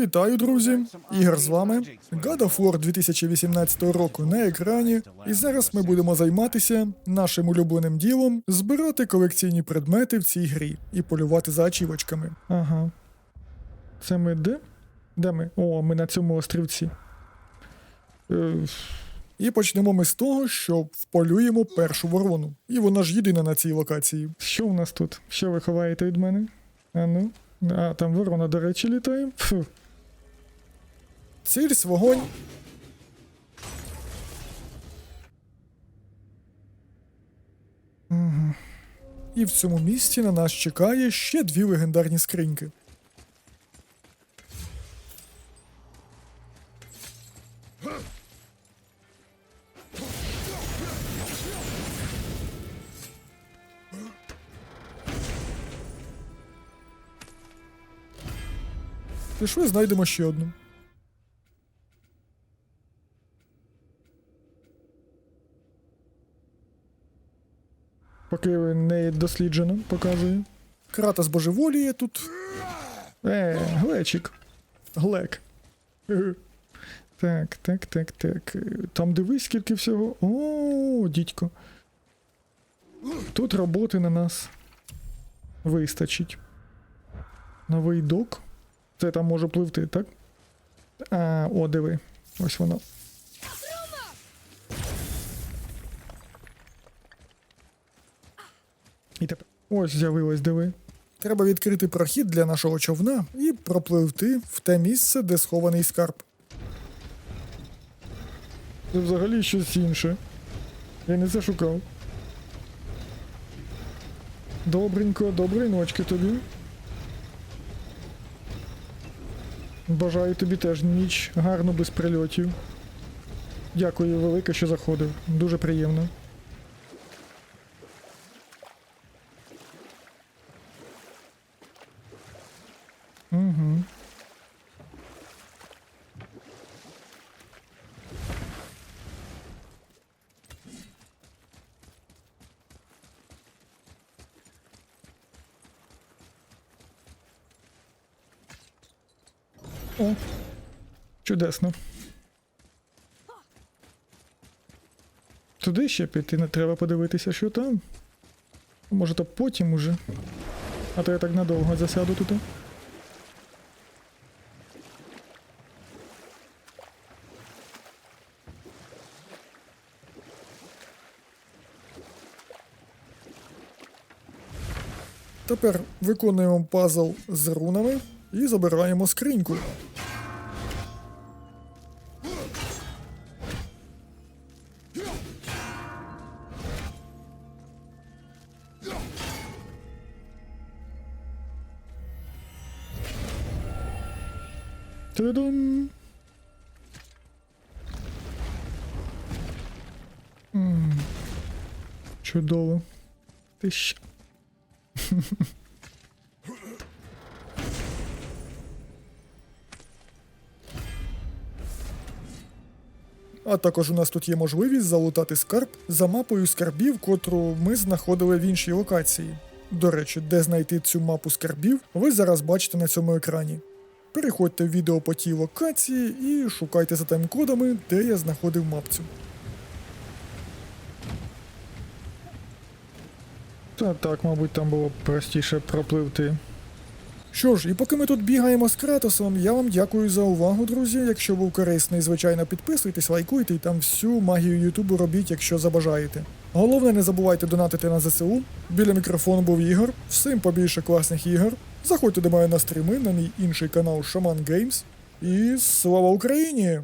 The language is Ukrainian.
Вітаю, друзі! Ігор з вами. God of War 2018 року на екрані. І зараз ми будемо займатися нашим улюбленим ділом збирати колекційні предмети в цій грі і полювати за ачівочками. Ага. Це ми де? Де ми? О, ми на цьому острівці. Е, і почнемо ми з того, що вполюємо першу ворону. І вона ж єдина на цій локації. Що у нас тут? Що ви ховаєте від мене? А ну. А, там ворона, до речі, літає. Фу. Ціль вогонь. Угу. І в цьому місці на нас чекає ще дві легендарні скриньки. Пішли, знайдемо ще одну. Поки не досліджено, показує. Кратос божеволіє тут. Е, глечик. Глек. Е. Так, так, так, так. Там дивись, скільки всього. О, дідько. Тут роботи на нас вистачить. Новий док. Це там може пливти, так? А, о, диви. Ось воно. І тепер. Ось з'явилось, диви. Треба відкрити прохід для нашого човна і пропливти в те місце, де схований скарб. Це взагалі щось інше. Я не це шукав. Добренько, доброї ночки тобі. Бажаю тобі теж ніч гарну без прильотів. Дякую велике, що заходив. Дуже приємно. Угу. О, чудесно. Туди ще піти не треба подивитися, що там. Може, то потім уже. А то я так надовго засяду тут. Тепер виконуємо пазл з рунами і забираємо скриньку. Та-дам! Чудово. Ти ще. А також у нас тут є можливість залутати скарб за мапою скарбів, котру ми знаходили в іншій локації. До речі, де знайти цю мапу скарбів, ви зараз бачите на цьому екрані. Переходьте в відео по тій локації і шукайте за тайм-кодами, де я знаходив мапцю. Та так, мабуть, там було простіше пропливти. Що ж, і поки ми тут бігаємо з Кратосом, я вам дякую за увагу, друзі. Якщо був корисний, звичайно, підписуйтесь, лайкуйте і там всю магію Ютубу робіть, якщо забажаєте. Головне, не забувайте донатити на ЗСУ. Біля мікрофону був Ігор. Всім побільше класних ігор. Заходьте до мене на стріми, на мій інший канал Шаман Геймс. І слава Україні!